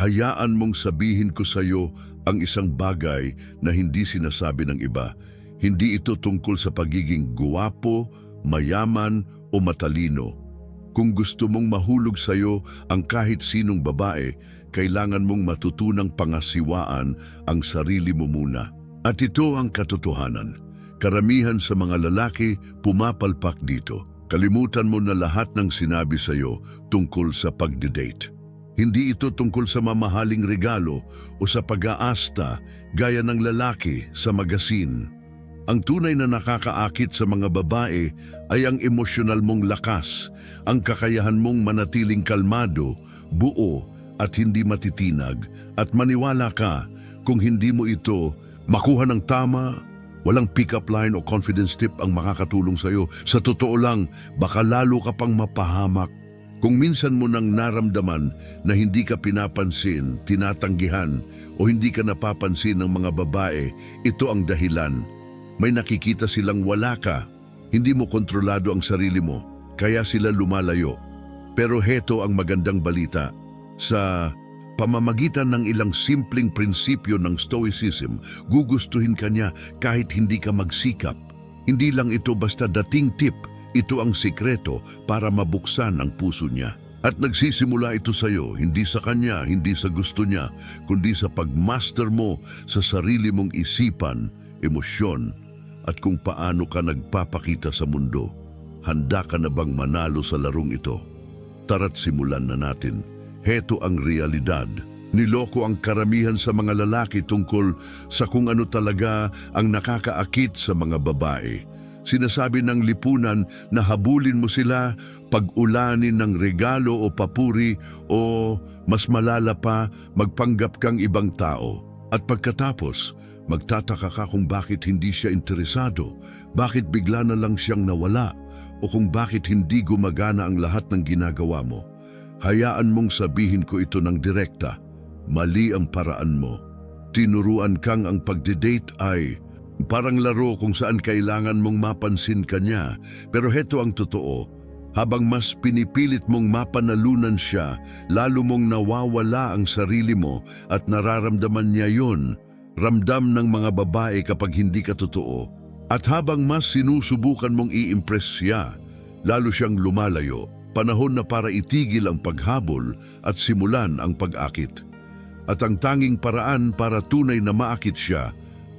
Hayaan mong sabihin ko sa iyo ang isang bagay na hindi sinasabi ng iba. Hindi ito tungkol sa pagiging guwapo, mayaman o matalino. Kung gusto mong mahulog sa iyo ang kahit sinong babae, kailangan mong matutunang pangasiwaan ang sarili mo muna. At ito ang katotohanan. Karamihan sa mga lalaki pumapalpak dito. Kalimutan mo na lahat ng sinabi sa iyo tungkol sa pagdidate. Hindi ito tungkol sa mamahaling regalo o sa pag-aasta gaya ng lalaki sa magasin. Ang tunay na nakakaakit sa mga babae ay ang emosyonal mong lakas, ang kakayahan mong manatiling kalmado, buo at hindi matitinag at maniwala ka kung hindi mo ito makuha ng tama, walang pick-up line o confidence tip ang makakatulong sa iyo. Sa totoo lang, baka lalo ka pang mapahamak kung minsan mo nang naramdaman na hindi ka pinapansin, tinatanggihan o hindi ka napapansin ng mga babae, ito ang dahilan. May nakikita silang wala ka, hindi mo kontrolado ang sarili mo, kaya sila lumalayo. Pero heto ang magandang balita. Sa pamamagitan ng ilang simpleng prinsipyo ng Stoicism, gugustuhin ka niya kahit hindi ka magsikap. Hindi lang ito basta dating tip, ito ang sikreto para mabuksan ang puso niya. At nagsisimula ito sa iyo, hindi sa kanya, hindi sa gusto niya, kundi sa pagmaster mo sa sarili mong isipan, emosyon, at kung paano ka nagpapakita sa mundo. Handa ka na bang manalo sa larong ito? Tara't simulan na natin. Heto ang realidad. Niloko ang karamihan sa mga lalaki tungkol sa kung ano talaga ang nakakaakit sa mga babae. Sinasabi ng lipunan na habulin mo sila, pag-ulanin ng regalo o papuri o mas malala pa, magpanggap kang ibang tao. At pagkatapos, magtataka ka kung bakit hindi siya interesado, bakit bigla na lang siyang nawala, o kung bakit hindi gumagana ang lahat ng ginagawa mo. Hayaan mong sabihin ko ito ng direkta. Mali ang paraan mo. Tinuruan kang ang pagdidate ay parang laro kung saan kailangan mong mapansin ka niya. Pero heto ang totoo. Habang mas pinipilit mong mapanalunan siya, lalo mong nawawala ang sarili mo at nararamdaman niya yon. Ramdam ng mga babae kapag hindi ka totoo. At habang mas sinusubukan mong i-impress siya, lalo siyang lumalayo. Panahon na para itigil ang paghabol at simulan ang pag-akit. At ang tanging paraan para tunay na maakit siya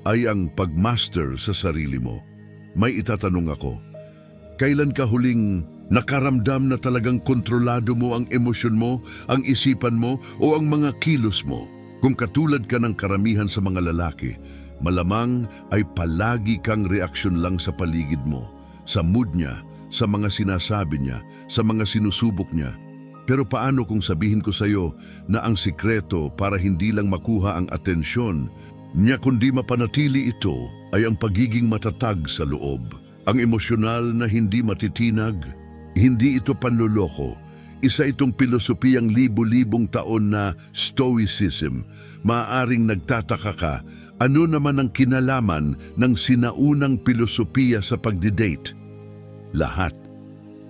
ay ang pagmaster sa sarili mo. May itatanong ako, kailan ka huling nakaramdam na talagang kontrolado mo ang emosyon mo, ang isipan mo o ang mga kilos mo? Kung katulad ka ng karamihan sa mga lalaki, malamang ay palagi kang reaksyon lang sa paligid mo, sa mood niya, sa mga sinasabi niya, sa mga sinusubok niya. Pero paano kung sabihin ko sa iyo na ang sikreto para hindi lang makuha ang atensyon niya kundi mapanatili ito ay ang pagiging matatag sa loob, ang emosyonal na hindi matitinag, hindi ito panluloko, isa itong pilosopiyang libu-libong taon na Stoicism. Maaring nagtataka ka, ano naman ang kinalaman ng sinaunang pilosopiya sa pagdidate? Lahat.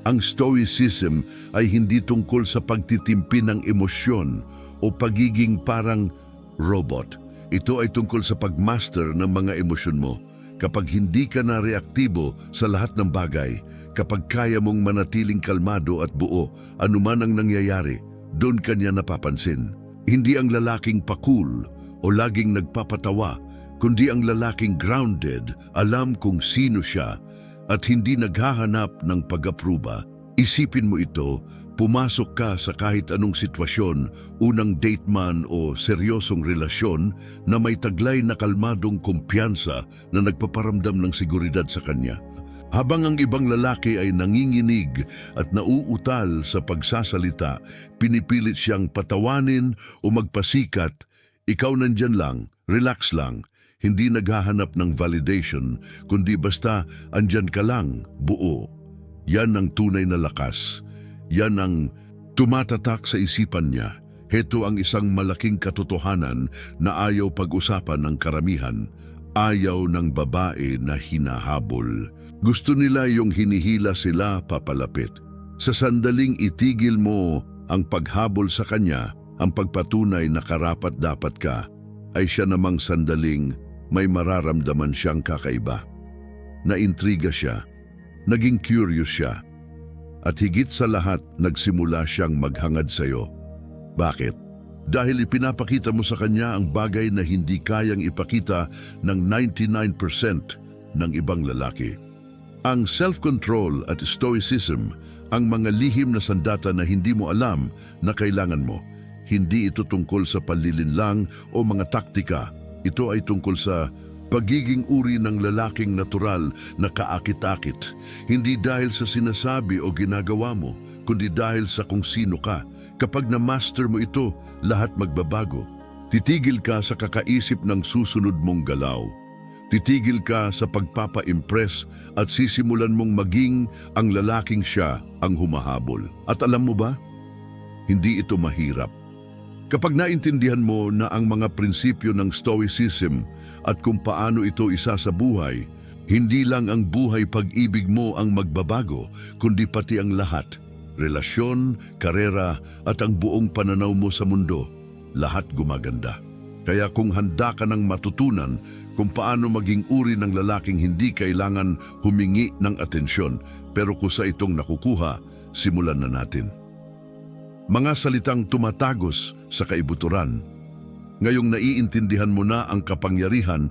Ang Stoicism ay hindi tungkol sa pagtitimpi ng emosyon o pagiging parang robot. Ito ay tungkol sa pagmaster ng mga emosyon mo. Kapag hindi ka na reaktibo sa lahat ng bagay, kapag kaya mong manatiling kalmado at buo, anuman ang nangyayari, doon ka niya napapansin. Hindi ang lalaking pakul o laging nagpapatawa, kundi ang lalaking grounded, alam kung sino siya, at hindi naghahanap ng pag-apruba. Isipin mo ito, pumasok ka sa kahit anong sitwasyon, unang date man o seryosong relasyon na may taglay na kalmadong kumpiyansa na nagpaparamdam ng seguridad sa kanya. Habang ang ibang lalaki ay nanginginig at nauutal sa pagsasalita, pinipilit siyang patawanin o magpasikat, ikaw nandyan lang, relax lang, hindi naghahanap ng validation, kundi basta andyan ka lang, buo. Yan ang tunay na lakas. Yan ang tumatatak sa isipan niya. Heto ang isang malaking katotohanan na ayaw pag-usapan ng karamihan. Ayaw ng babae na hinahabol. Gusto nila yung hinihila sila papalapit. Sa sandaling itigil mo ang paghabol sa kanya, Ang pagpatunay na karapat dapat ka ay siya namang sandaling may mararamdaman siyang kakaiba. Naintriga siya, naging curious siya, at higit sa lahat nagsimula siyang maghangad sa iyo. Bakit? Dahil ipinapakita mo sa kanya ang bagay na hindi kayang ipakita ng 99% ng ibang lalaki. Ang self-control at stoicism ang mga lihim na sandata na hindi mo alam na kailangan mo. Hindi ito tungkol sa panlilinlang o mga taktika. Ito ay tungkol sa pagiging uri ng lalaking natural na kaakit-akit. Hindi dahil sa sinasabi o ginagawa mo, kundi dahil sa kung sino ka. Kapag na-master mo ito, lahat magbabago. Titigil ka sa kakaisip ng susunod mong galaw. Titigil ka sa pagpapa-impress at sisimulan mong maging ang lalaking siya ang humahabol. At alam mo ba? Hindi ito mahirap. Kapag naintindihan mo na ang mga prinsipyo ng Stoicism at kung paano ito isa sa buhay, hindi lang ang buhay pag-ibig mo ang magbabago, kundi pati ang lahat. Relasyon, karera at ang buong pananaw mo sa mundo, lahat gumaganda. Kaya kung handa ka ng matutunan kung paano maging uri ng lalaking hindi kailangan humingi ng atensyon, pero kusa itong nakukuha, simulan na natin. Mga salitang tumatagos sa kaibuturan. Ngayong naiintindihan mo na ang kapangyarihan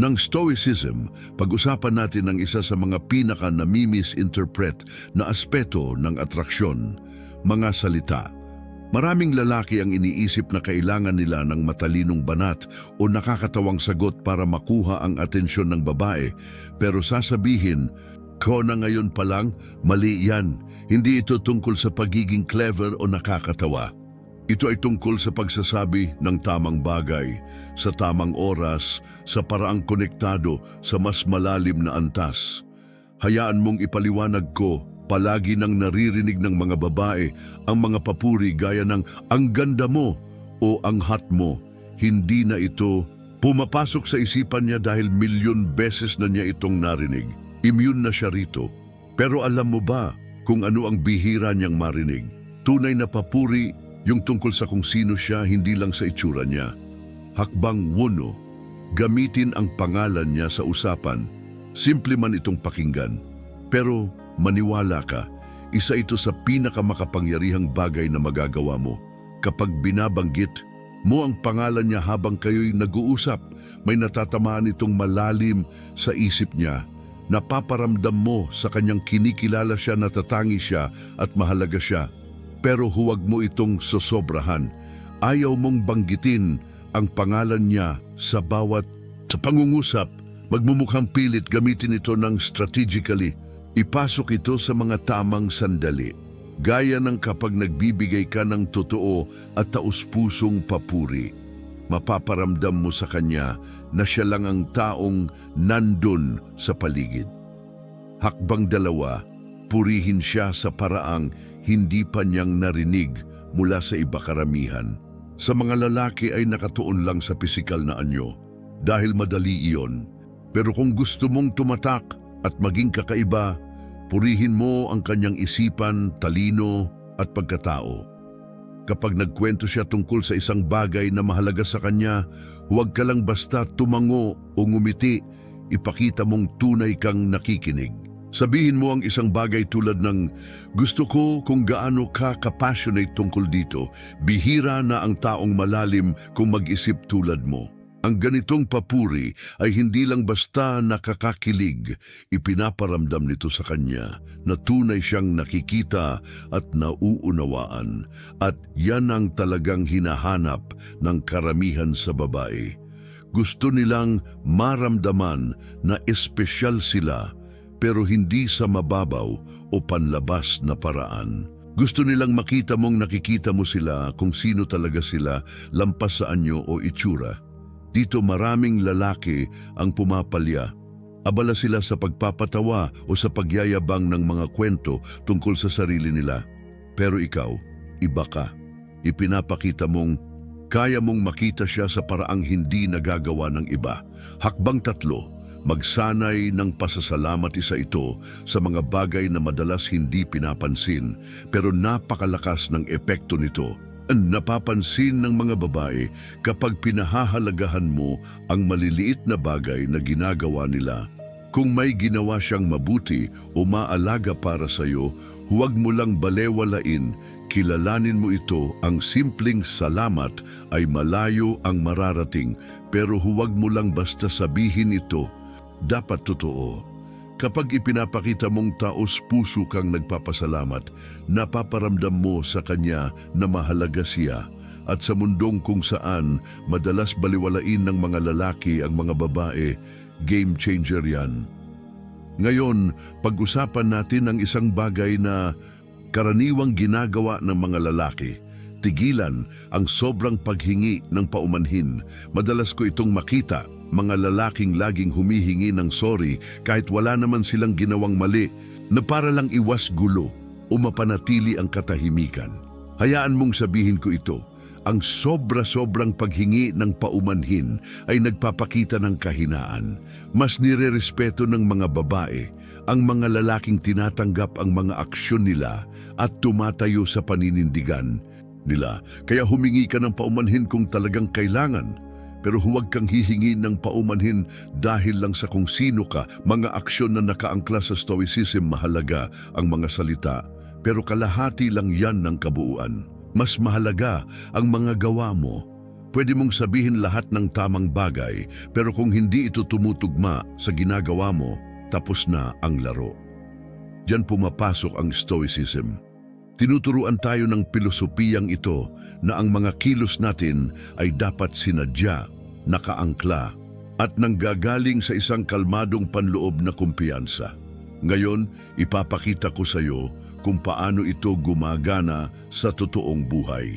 ng Stoicism, pag-usapan natin ang isa sa mga pinaka nami-misinterpret na aspeto ng atraksyon, mga salita. Maraming lalaki ang iniisip na kailangan nila ng matalinong banat o nakakatawang sagot para makuha ang atensyon ng babae, pero sasabihin, ko na ngayon pa lang, mali yan. Hindi ito tungkol sa pagiging clever o nakakatawa. Ito ay tungkol sa pagsasabi ng tamang bagay, sa tamang oras, sa paraang konektado sa mas malalim na antas. Hayaan mong ipaliwanag ko, palagi nang naririnig ng mga babae ang mga papuri gaya ng ang ganda mo o ang hot mo. Hindi na ito pumapasok sa isipan niya dahil milyon beses na niya itong narinig. Immune na siya rito. Pero alam mo ba kung ano ang bihira niyang marinig? Tunay na papuri yung tungkol sa kung sino siya hindi lang sa itsura niya. Hakbang wuno, gamitin ang pangalan niya sa usapan. Simple man itong pakinggan. Pero maniwala ka, isa ito sa pinakamakapangyarihang bagay na magagawa mo. Kapag binabanggit mo ang pangalan niya habang kayo'y nag-uusap, may natatamaan itong malalim sa isip niya. Napaparamdam mo sa kanyang kinikilala siya, natatangi siya at mahalaga siya. Pero huwag mo itong sosobrahan. Ayaw mong banggitin ang pangalan niya sa bawat sa pangungusap. Magmumukhang pilit gamitin ito ng strategically. Ipasok ito sa mga tamang sandali. Gaya ng kapag nagbibigay ka ng totoo at taus-pusong papuri. Mapaparamdam mo sa kanya na siya lang ang taong nandun sa paligid. Hakbang dalawa, purihin siya sa paraang hindi pa niyang narinig mula sa iba karamihan. Sa mga lalaki ay nakatuon lang sa pisikal na anyo dahil madali iyon. Pero kung gusto mong tumatak at maging kakaiba, purihin mo ang kanyang isipan, talino at pagkatao. Kapag nagkwento siya tungkol sa isang bagay na mahalaga sa kanya, huwag ka lang basta tumango o ngumiti, ipakita mong tunay kang nakikinig. Sabihin mo ang isang bagay tulad ng, gusto ko kung gaano ka kapassionate tungkol dito, bihira na ang taong malalim kung mag-isip tulad mo. Ang ganitong papuri ay hindi lang basta nakakakilig, ipinaparamdam nito sa kanya na tunay siyang nakikita at nauunawaan at yan ang talagang hinahanap ng karamihan sa babae. Gusto nilang maramdaman na espesyal sila pero hindi sa mababaw o panlabas na paraan. Gusto nilang makita mong nakikita mo sila kung sino talaga sila lampas sa anyo o itsura. Dito maraming lalaki ang pumapalya. Abala sila sa pagpapatawa o sa pagyayabang ng mga kwento tungkol sa sarili nila. Pero ikaw, iba ka. Ipinapakita mong kaya mong makita siya sa paraang hindi nagagawa ng iba. Hakbang tatlo, magsanay ng pasasalamat isa ito sa mga bagay na madalas hindi pinapansin pero napakalakas ng epekto nito. Napapansin ng mga babae kapag pinahahalagahan mo ang maliliit na bagay na ginagawa nila. Kung may ginawa siyang mabuti o maalaga para sa iyo, huwag mo lang balewalain, kilalanin mo ito, ang simpleng salamat ay malayo ang mararating, pero huwag mo lang basta sabihin ito, dapat totoo. Kapag ipinapakita mong taos puso kang nagpapasalamat, napaparamdam mo sa kanya na mahalaga siya. At sa mundong kung saan madalas baliwalain ng mga lalaki ang mga babae, game changer yan. Ngayon, pag-usapan natin ang isang bagay na karaniwang ginagawa ng mga lalaki. Tigilan ang sobrang paghingi ng paumanhin. Madalas ko itong makita, mga lalaking laging humihingi ng sorry kahit wala naman silang ginawang mali na para lang iwas gulo o mapanatili ang katahimikan. Hayaan mong sabihin ko ito, ang sobra-sobrang paghingi ng paumanhin ay nagpapakita ng kahinaan. Mas nirerespeto ng mga babae ang mga lalaking tinatanggap ang mga aksyon nila at tumatayo sa paninindigan nila. Kaya humingi ka ng paumanhin kung talagang kailangan. Pero huwag kang hihingi ng paumanhin dahil lang sa kung sino ka, mga aksyon na nakaangkla sa stoicism mahalaga ang mga salita. Pero kalahati lang yan ng kabuuan. Mas mahalaga ang mga gawa mo. Pwede mong sabihin lahat ng tamang bagay, pero kung hindi ito tumutugma sa ginagawa mo, tapos na ang laro. Diyan pumapasok ang stoicism. Tinuturuan tayo ng pilosopiyang ito na ang mga kilos natin ay dapat sinadya, nakaangkla, at nanggagaling sa isang kalmadong panloob na kumpiyansa. Ngayon, ipapakita ko sa iyo kung paano ito gumagana sa totoong buhay.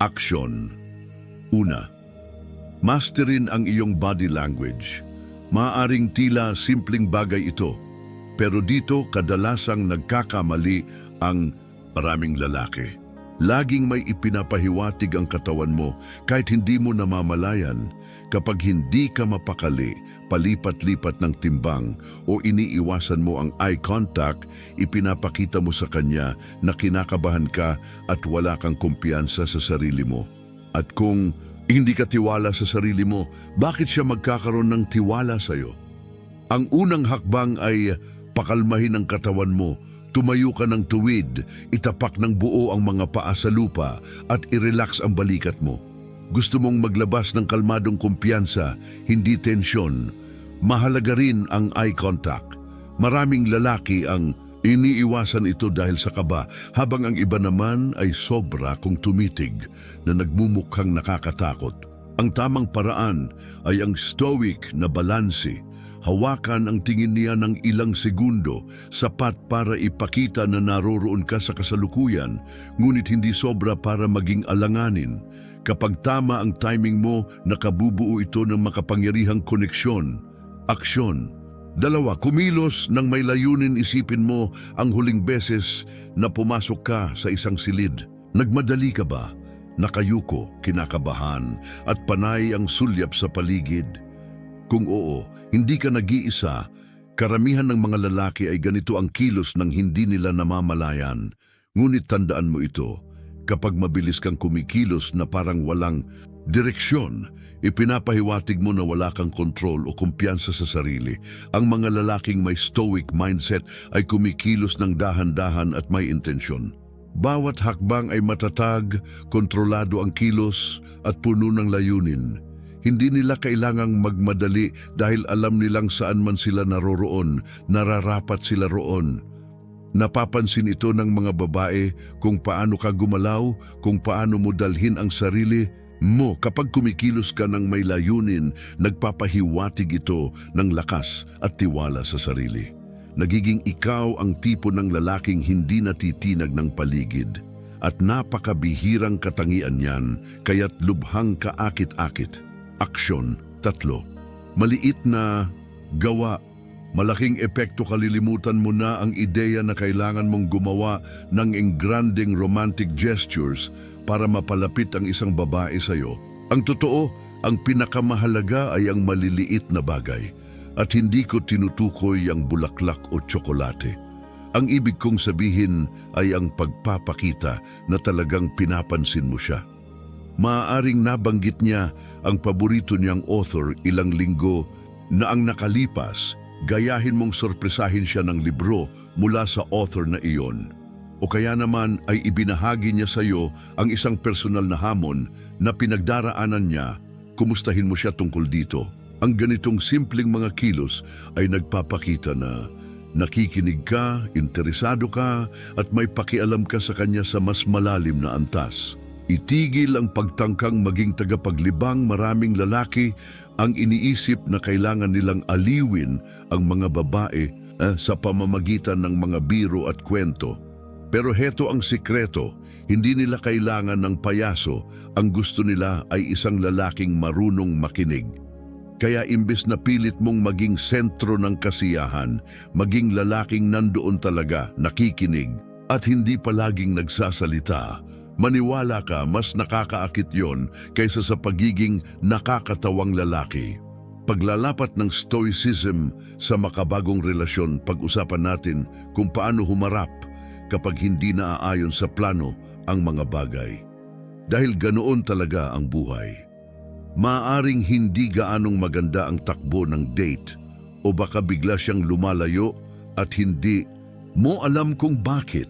Action Una, masterin ang iyong body language. Maaring tila simpleng bagay ito, pero dito kadalasang nagkakamali ang maraming lalaki. Laging may ipinapahiwatig ang katawan mo kahit hindi mo namamalayan kapag hindi ka mapakali, palipat-lipat ng timbang o iniiwasan mo ang eye contact, ipinapakita mo sa kanya na kinakabahan ka at wala kang kumpiyansa sa sarili mo. At kung hindi ka tiwala sa sarili mo, bakit siya magkakaroon ng tiwala sa iyo? Ang unang hakbang ay pakalmahin ang katawan mo, tumayo ka ng tuwid, itapak ng buo ang mga paa sa lupa at i-relax ang balikat mo. Gusto mong maglabas ng kalmadong kumpiyansa, hindi tensyon. Mahalaga rin ang eye contact. Maraming lalaki ang iniiwasan ito dahil sa kaba, habang ang iba naman ay sobra kung tumitig na nagmumukhang nakakatakot. Ang tamang paraan ay ang stoic na balanse. Hawakan ang tingin niya ng ilang segundo, sapat para ipakita na naroroon ka sa kasalukuyan, ngunit hindi sobra para maging alanganin. Kapag tama ang timing mo, nakabubuo ito ng makapangyarihang koneksyon, aksyon. Dalawa, kumilos nang may layunin isipin mo ang huling beses na pumasok ka sa isang silid. Nagmadali ka ba? Nakayuko, kinakabahan, at panay ang sulyap sa paligid. Kung oo, hindi ka nag-iisa, karamihan ng mga lalaki ay ganito ang kilos ng hindi nila namamalayan. Ngunit tandaan mo ito, kapag mabilis kang kumikilos na parang walang direksyon, ipinapahiwatig mo na wala kang kontrol o kumpiyansa sa sarili. Ang mga lalaking may stoic mindset ay kumikilos ng dahan-dahan at may intensyon. Bawat hakbang ay matatag, kontrolado ang kilos at puno ng layunin. Hindi nila kailangang magmadali dahil alam nilang saan man sila naroroon, nararapat sila roon. Napapansin ito ng mga babae kung paano ka gumalaw, kung paano mo dalhin ang sarili mo kapag kumikilos ka ng may layunin, nagpapahiwatig ito ng lakas at tiwala sa sarili. Nagiging ikaw ang tipo ng lalaking hindi natitinag ng paligid at napakabihirang katangian yan kaya't lubhang kaakit-akit. Aksyon, tatlo. Maliit na gawa Malaking epekto kalilimutan mo na ang ideya na kailangan mong gumawa ng engranding romantic gestures para mapalapit ang isang babae sa iyo. Ang totoo, ang pinakamahalaga ay ang maliliit na bagay at hindi ko tinutukoy ang bulaklak o tsokolate. Ang ibig kong sabihin ay ang pagpapakita na talagang pinapansin mo siya. Maaaring nabanggit niya ang paborito niyang author ilang linggo na ang nakalipas, gayahin mong sorpresahin siya ng libro mula sa author na iyon. O kaya naman ay ibinahagi niya sa iyo ang isang personal na hamon na pinagdaraanan niya, kumustahin mo siya tungkol dito. Ang ganitong simpleng mga kilos ay nagpapakita na nakikinig ka, interesado ka, at may pakialam ka sa kanya sa mas malalim na antas. Itigil ang pagtangkang maging tagapaglibang maraming lalaki ang iniisip na kailangan nilang aliwin ang mga babae eh, sa pamamagitan ng mga biro at kwento. Pero heto ang sikreto, hindi nila kailangan ng payaso, ang gusto nila ay isang lalaking marunong makinig. Kaya imbes na pilit mong maging sentro ng kasiyahan, maging lalaking nandoon talaga, nakikinig, at hindi palaging nagsasalita, maniwala ka mas nakakaakit yon kaysa sa pagiging nakakatawang lalaki. Paglalapat ng stoicism sa makabagong relasyon, pag-usapan natin kung paano humarap kapag hindi naaayon sa plano ang mga bagay. Dahil ganoon talaga ang buhay. Maaring hindi gaanong maganda ang takbo ng date o baka bigla siyang lumalayo at hindi mo alam kung bakit.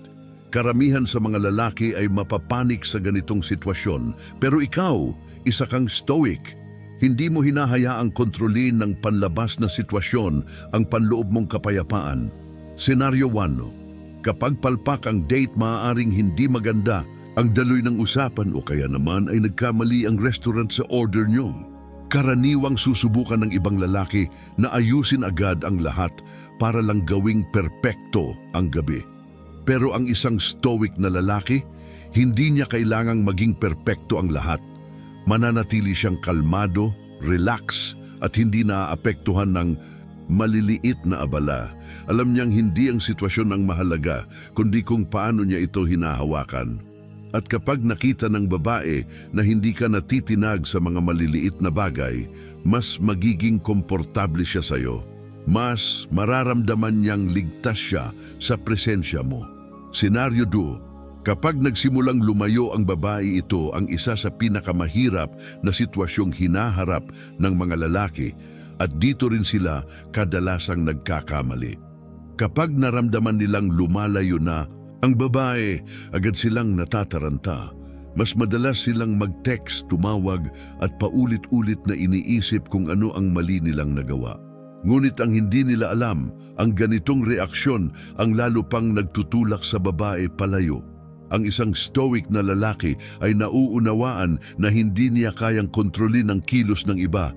Karamihan sa mga lalaki ay mapapanik sa ganitong sitwasyon pero ikaw, isa kang stoic. Hindi mo hinahayaang kontrolin ng panlabas na sitwasyon ang panloob mong kapayapaan. Senaryo 1. Kapag palpak ang date maaaring hindi maganda, ang daloy ng usapan o kaya naman ay nagkamali ang restaurant sa order nyo. Karaniwang susubukan ng ibang lalaki na ayusin agad ang lahat para lang gawing perpekto ang gabi. Pero ang isang stoic na lalaki, hindi niya kailangang maging perpekto ang lahat. Mananatili siyang kalmado, relax, at hindi naaapektuhan ng maliliit na abala. Alam niyang hindi ang sitwasyon ang mahalaga, kundi kung paano niya ito hinahawakan. At kapag nakita ng babae na hindi ka natitinag sa mga maliliit na bagay, mas magiging komportable siya sa'yo. Mas mararamdaman niyang ligtas siya sa presensya mo. Senaryo 2. Kapag nagsimulang lumayo ang babae ito ang isa sa pinakamahirap na sitwasyong hinaharap ng mga lalaki at dito rin sila kadalasang nagkakamali. Kapag naramdaman nilang lumalayo na ang babae, agad silang natataranta. Mas madalas silang mag-text, tumawag at paulit-ulit na iniisip kung ano ang mali nilang nagawa. Ngunit ang hindi nila alam, ang ganitong reaksyon ang lalo pang nagtutulak sa babae palayo. Ang isang stoic na lalaki ay nauunawaan na hindi niya kayang kontrolin ang kilos ng iba.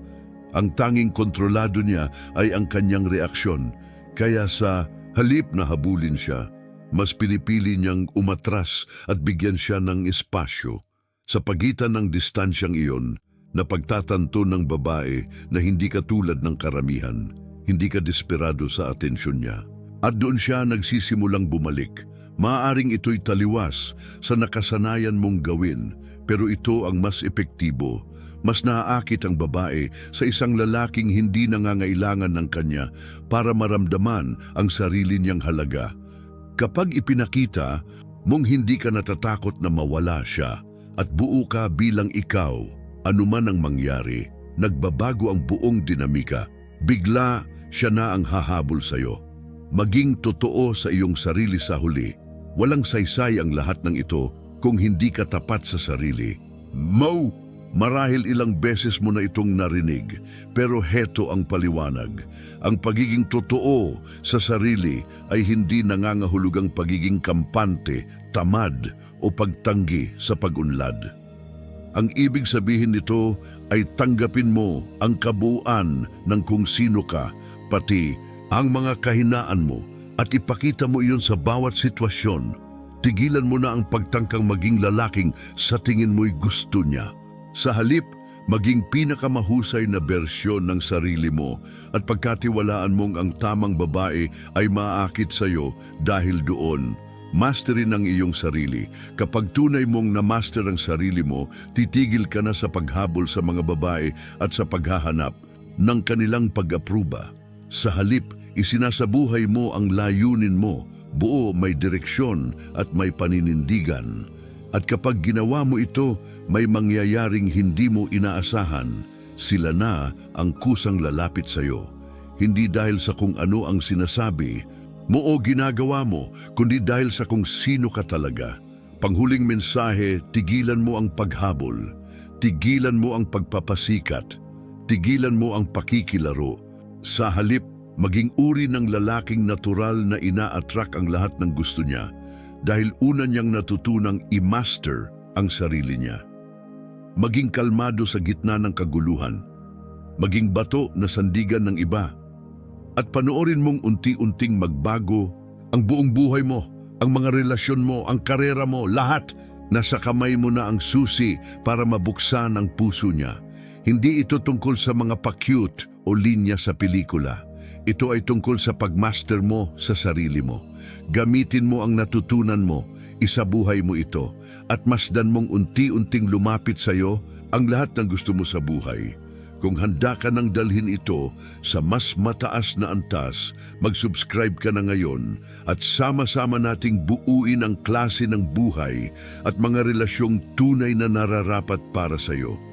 Ang tanging kontrolado niya ay ang kanyang reaksyon. Kaya sa halip na habulin siya, mas pinipili niyang umatras at bigyan siya ng espasyo. Sa pagitan ng distansyang iyon, napagtatanto ng babae na hindi ka tulad ng karamihan, hindi ka desperado sa atensyon niya. At doon siya nagsisimulang bumalik. Maaring ito'y taliwas sa nakasanayan mong gawin, pero ito ang mas epektibo. Mas naaakit ang babae sa isang lalaking hindi nangangailangan ng kanya para maramdaman ang sarili niyang halaga. Kapag ipinakita mong hindi ka natatakot na mawala siya at buo ka bilang ikaw, anuman ang mangyari, nagbabago ang buong dinamika. Bigla siya na ang hahabol sa iyo. Maging totoo sa iyong sarili sa huli. Walang saysay ang lahat ng ito kung hindi ka tapat sa sarili. Mo! Marahil ilang beses mo na itong narinig, pero heto ang paliwanag. Ang pagiging totoo sa sarili ay hindi nangangahulugang pagiging kampante, tamad o pagtanggi sa pag-unlad. Ang ibig sabihin nito ay tanggapin mo ang kabuuan ng kung sino ka, pati ang mga kahinaan mo at ipakita mo iyon sa bawat sitwasyon. Tigilan mo na ang pagtangkang maging lalaking sa tingin mo'y gusto niya. Sa halip, maging pinakamahusay na bersyon ng sarili mo at pagkatiwalaan mong ang tamang babae ay maakit sa iyo dahil doon. Masterin ang iyong sarili. Kapag tunay mong na-master ang sarili mo, titigil ka na sa paghabol sa mga babae at sa paghahanap ng kanilang pag-apruba. Sa halip, isinasabuhay mo ang layunin mo, buo, may direksyon at may paninindigan. At kapag ginawa mo ito, may mangyayaring hindi mo inaasahan. Sila na ang kusang lalapit sa iyo. Hindi dahil sa kung ano ang sinasabi mo o ginagawa mo, kundi dahil sa kung sino ka talaga. Panghuling mensahe, tigilan mo ang paghabol. Tigilan mo ang pagpapasikat. Tigilan mo ang pakikilaro. Sa halip, maging uri ng lalaking natural na ina-attract ang lahat ng gusto niya dahil una niyang natutunang i-master ang sarili niya. Maging kalmado sa gitna ng kaguluhan. Maging bato na sandigan ng iba. At panoorin mong unti-unting magbago ang buong buhay mo, ang mga relasyon mo, ang karera mo, lahat. Nasa kamay mo na ang susi para mabuksan ang puso niya. Hindi ito tungkol sa mga pa-cute o linya sa pelikula. Ito ay tungkol sa pagmaster mo sa sarili mo. Gamitin mo ang natutunan mo, isabuhay mo ito, at masdan mong unti-unting lumapit sa iyo ang lahat ng gusto mo sa buhay. Kung handa ka nang dalhin ito sa mas mataas na antas, mag-subscribe ka na ngayon at sama-sama nating buuin ang klase ng buhay at mga relasyong tunay na nararapat para sa iyo.